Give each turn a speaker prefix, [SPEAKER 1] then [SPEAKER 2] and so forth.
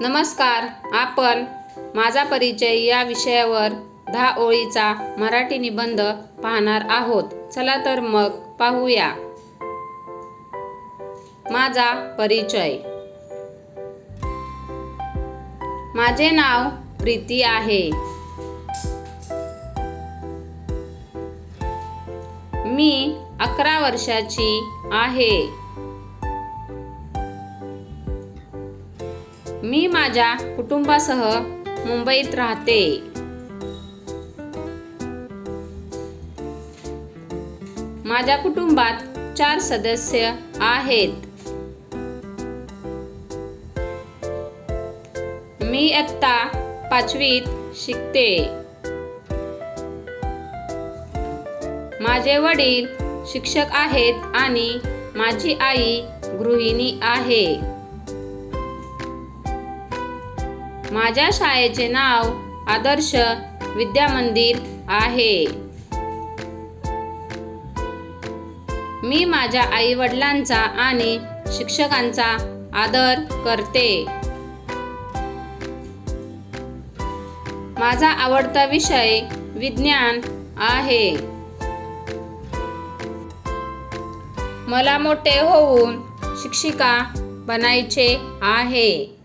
[SPEAKER 1] नमस्कार आपण माझा परिचय या विषयावर दहा ओळीचा मराठी निबंध पाहणार आहोत. चला तर मग पाहूया. माझा परिचय. माझे नाव प्रीती आहे. मी अकरा वर्षाची आहे. मी माझ्या कुटुंबासह मुंबईत राहते. माझ्या कुटुंबात चार सदस्य आहेत. मी आत्ता पाचवीत शिकते. माझे वडील शिक्षक आहेत आणि माझी आई गृहिणी आहे. माझ्या शाळेचे नाव आदर्श विद्या मंदिर आहे. मी माझ्या आई वडिलांचा आणि शिक्षकांचा आदर करते. माझा आवडता विषय विज्ञान आहे. मला मोठे होऊन शिक्षिका बनायचे आहे.